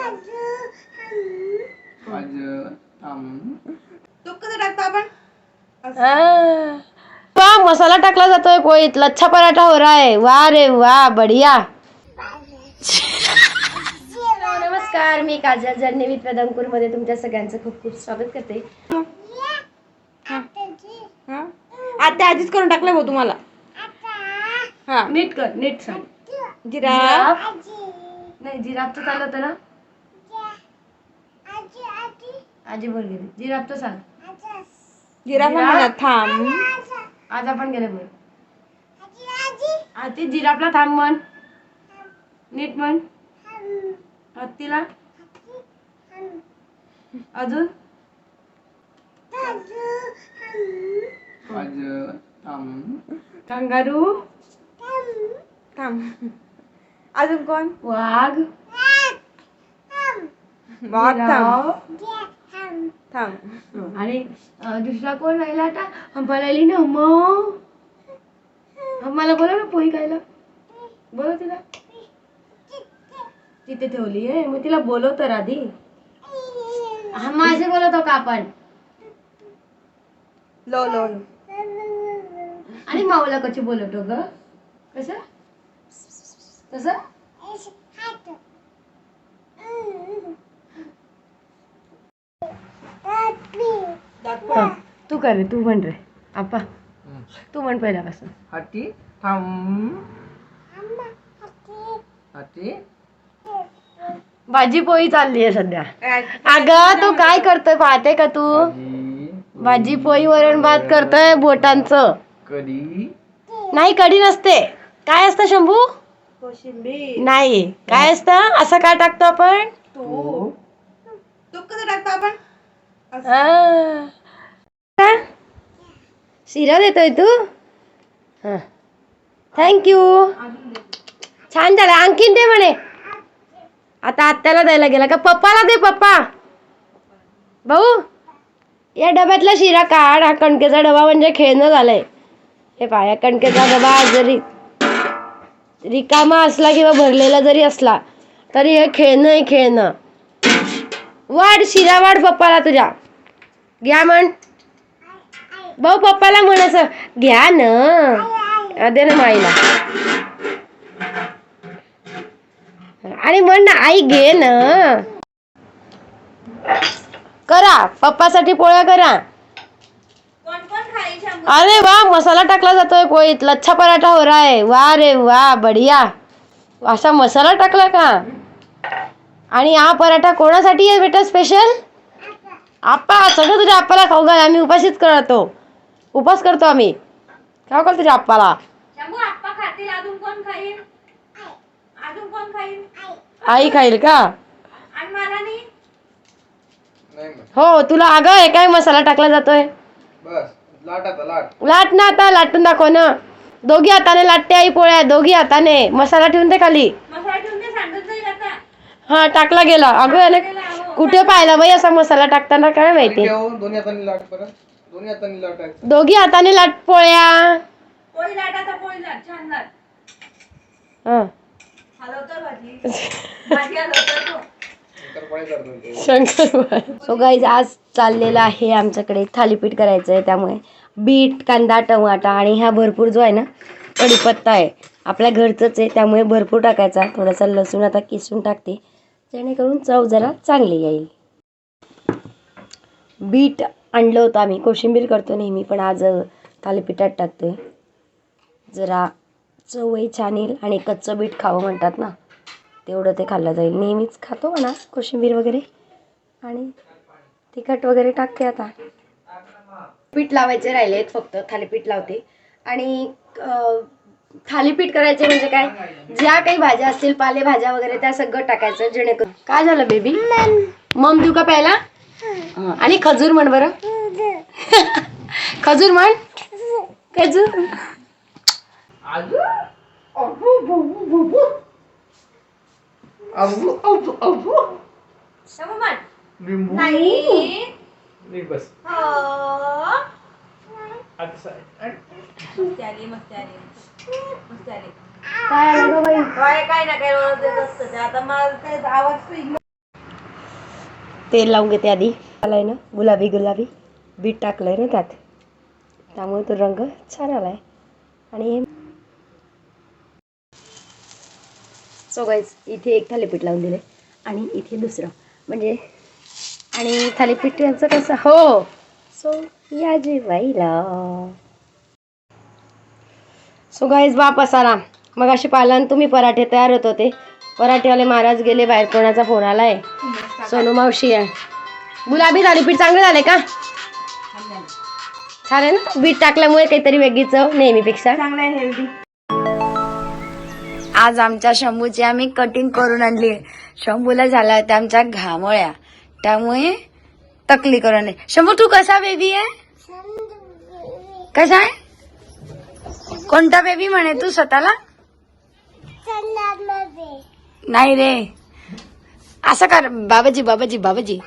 आज थांब तूप कसं टाकतो आपण आ. वा मसाला टाकला जातोय पोळीत लच्छा पराठा हो रहा है. वा रे वा बढिया. नमस्कार मी काजल जर्नी विथ वेदंकुरमध्ये तुमच्या सगळ्यांचं खूप खूप स्वागत करते. हा? आता आधीच करून टाकलं भाऊ तुम्हाला. हा. नीट कर नीट सांग. जिरा नाही जिराबचं चाललं होतं ना? आजी बोल गेली जिराबचं सांग. जिरा पण म्हणा थांब. आज आपण गेले बोल आधी जिराबला थांब म्हण. नीट म्हण. हत्तीला अजून? आज थांब. कंगारू? थांब. अजून कोण? वाघ? वाघ थांब. जिराफ. थांब. आणि अं, दुसरा कोण राहिला आता? हंपाला आली ना मग मला बोला ना पोळी खायला. बोला तिला. तिथे ठेवली आहे मग तिला बोलव तर आधी हा माझे बोलवतो का आपण? लो लो लो. आणि माऊला कशी बोलवतो ग? कसं? तसं? हा, तू कर रे तू म्हण रे. आपा तू म्हण पहिल्यापासून. हाती थांब. हाती. भाजी पोळी चालली आहे सध्या. अगं तो काय करतोय पाहते का तू? भाजी भाजी पोळी वरण भात करतोय बोटांचं. कढी. नाही कढी नसते. काय असतं शंभू? कोशिंबीर. नाही. काय असतं? असं काय टाकतो आपण? तूप. तूप कसं टाकतो आपण? आ. का? शिरा देतोय तू? थँक्यू छान झालं. आणखीन दे म्हणे. आता आत्याला द्यायला गेला का? पप्पाला दे पप्पा. भाऊ या डब्यातला शिरा काढ. हा कणकेचा डबा म्हणजे खेळणं झालंय. हे पाया कणकेचा डबा जरी रिकामा असला किंवा भरलेला जरी असला तरी हे खेळणं आहे खेळणं. वाढ शिरा वाढ पप्पाला तुझ्या. घ्या म्हण. भाऊ पप्पाला म्हण असं. घ्या ना. दे ना माईला. आणि म्हण ना आई घे ना. करा पप्पासाठी पोळ्या करा. अरे वा मसाला टाकला जातोय पोळीत लच्छा पराठा हो रहा है. वा रे वा बढिया. असा मसाला टाकला का? आणि हा पराठा कोणासाठी आहे बेटा स्पेशल आप्पा सगळं तुझ्या आप्पाला खाऊ घाल आम्ही उपाशीच करतो. उपास करतो आम्ही. खाऊ घाल तुझ्या आप्पाला. शंभू आप्पा खातील अजून कोण खाईल? अजून कोण खाईल? आई खाईल का? आणि मला नाही? नाही मग. हो तुला अगं हे काय मसाला टाकला जातोय? बस लाट आता लाट. लाट ना आता लाटून दाखव ना. दोघी हाताने लाटते आई पोळ्या दोघी हाताने. मसाला ठेवून दे खाली. हा टाकला गेला. अगं याने कुठे पाहिला बाई असा मसाला टाकताना काय माहिती? ठेव दोन्ही हातांनी लाट परत. दोन्ही हातांनी लाटायचं दोघी हाताने लाट पोळ्या. पोळी लाट आता पोळी लाट छान लाट. हा. हलवतो भाजी. भाजी हलवतो तो. नंतर पोळ्या करतो ते. शंकर सो गाईज आज चाललेलं आहे आमच्याकडे थालीपीठ करायचं आहे त्यामुळे बीट कांदा टमाटा आणि ह्या भरपूर जो आहे ना कढीपत्ता आहे. आपल्या घरचंच आहे त्यामुळे भरपूर टाकायचा. थोडासा लसूण आता किसून टाकते. जेणेकरून चव जरा चांगली येईल. बीट आणलं होतं आम्ही. कोशिंबीर करतो नेहमी पण आज थालीपीठात टाकते जरा चवही छान येईल आणि कच्चं बीट खावं म्हणतात ना तेवढं ते खाल्लं जाईल. नेहमीच खातो म्हणा कोशिंबीर वगैरे. आणि तिखट वगैरे टाकते आता. पीठ लावायचे राहिलेत फक्त थालीपीठ लावते. आणि थालीपीठ करायचे म्हणजे काय? ज्या काही भाज्या असतील पालेभाज्या वगैरे त्या सगळं टाकायचं जेणेकरून काय झालं बेबी मम. देऊ का प्यायला? हं, आणि खजूर म्हण बरं. खजूर म्हण. खजूर. नाही. बस हो आता side. आणि मस्ती आली मस्ती आली. मस्ती आली. काय आलं गं बाई? काय काय ना काय ओरडत असतं ते. आता मला ते आवाज तो ignore- तेल लावून घेते आधी. आलाय ना गुलाबी गुलाबी. बीट टाकलंय ना त्यात. त्यामुळे तो रंग छान आलाय. आणि हे सो गाईज इथे एक थालीपीठ लावून दिले आणि इथे दुसरं. म्हणजे आणि थालीपीठ यांचं कसं हो. सो या जेवायला सो गाईज वापस आला मग अशी पालन तुम्ही पराठे तयार होत होते. पराठेवाले महाराज गेले बाहेर कोणाचा फोन आलाय? सोनू मावशी आहे. गुलाबी थालीपीठ चांगलं झालंय का? छान आहे ना? बीट टाकल्यामुळे काहीतरी वेगळी चव नेहमीपेक्षा. चांगला आहे हेल्दी आज आमच्या शंभूची आम्ही कटिंग करून आणली. शंभूला झाला होत्या आमच्या घामोळ्या. त्यामुळे तकली करून आणली. शंभू तू कसा बेबी आहे? कसा आहे? कोणता बेबी म्हणे तू स्वतःला? नाही रे. असं कर बाबाजी बाबाजी बाबाजी.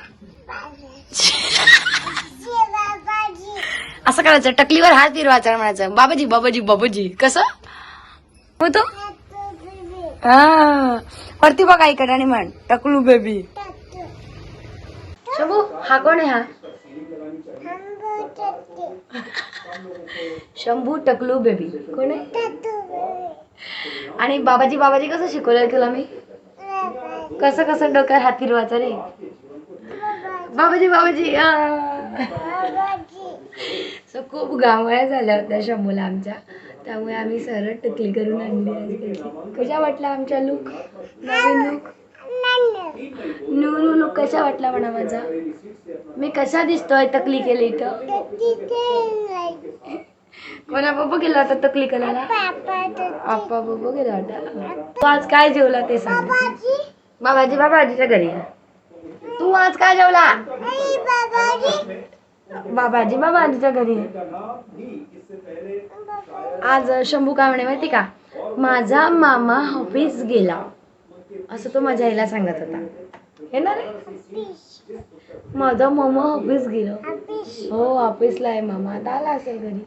असं करायचं टकलीवर हात फिरवायचा म्हणायचं. बाबाजी बाबाजी बाबाजी. कसं? हो तू? हा. वरती बघ आईकडे आणि म्हण. टकलू बेबी शबू हा कोण आहे हा? शंभू टकलू बेबी कोण आहे? आणि बाबाजी बाबाजी कसं शिकवलं तुला मी? कसं कसं डोक्यावर हात फिरवायचा रे? बाबाजी बाबाजी सो खूप गावळ्या झाल्या होत्या शंभूला आमच्या. त्यामुळे आम्ही सरळ टकली करून आणली कशा वाटला आमच्या लुक नवीन लुक न्यू न्यू कशा वाटला म्हणा माझा? मी कसा दिसतोय तकली केली इथं? कोणा बाबा गेला होता तकली करायला आप्पा बाबा गेला होता. तू आज काय जेवला ते सांग. बाबाजी बाबाजीच्या घरी. तू आज काय जेवला? बाबाजी बाबाजीच्या घरी. आज शंभू काय म्हणे माहिती का? माझा मामा ऑफिस गेला. असं तो माझ्या आईला सांगत होता. हे ना रे माझा मामा ऑफिस गेलो. हो ऑफिसला आहे मामा. आता आला असेल घरी.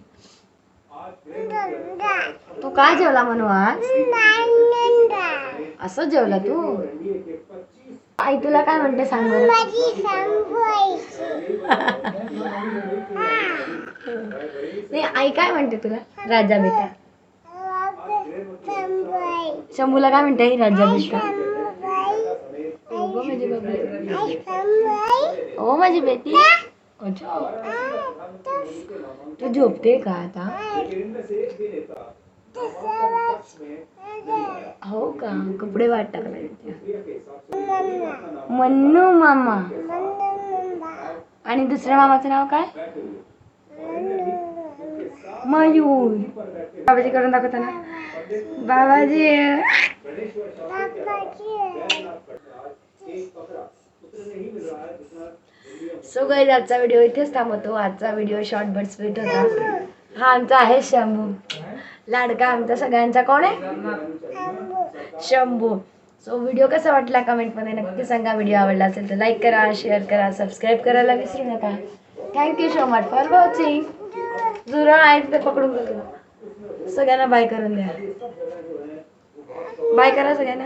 तू काय जेवला म्हणू आज? असं जेवला तू? आई तुला काय म्हणते सांग नाही आई काय म्हणते तुला? राजा बेटा. शंभूला काय म्हणते राजा बेटा. माझी बाबी हो माझी बेटी. अच्छा. तू झोपते का आता? हो. का? कपडे वाट टाकले मन्नू मामा. आणि दुसऱ्या मामाचं नाव काय? मयूर. बाबाजी करून दाखवता ना बाबाजी. सो गाईज आजचा व्हिडिओ इथेच थांबवतो. आजचा व्हिडिओ शॉर्ट बट स्वीट होता. हा आमचा आहे शंभू. लाडका आमचा सगळ्यांचा. कोण आहे? शंभू. सो व्हिडिओ कसा वाटला? कमेंटमध्ये नक्की सांगा. व्हिडिओ आवडला असेल तर लाईक करा शेअर करा सबस्क्राईब करायला विसरू नका. Thank you so much for watching जुरा आहे तिथे पकडून घेतो सगळ्यांना बाय करून द्या. बाय करा सगळ्यांना.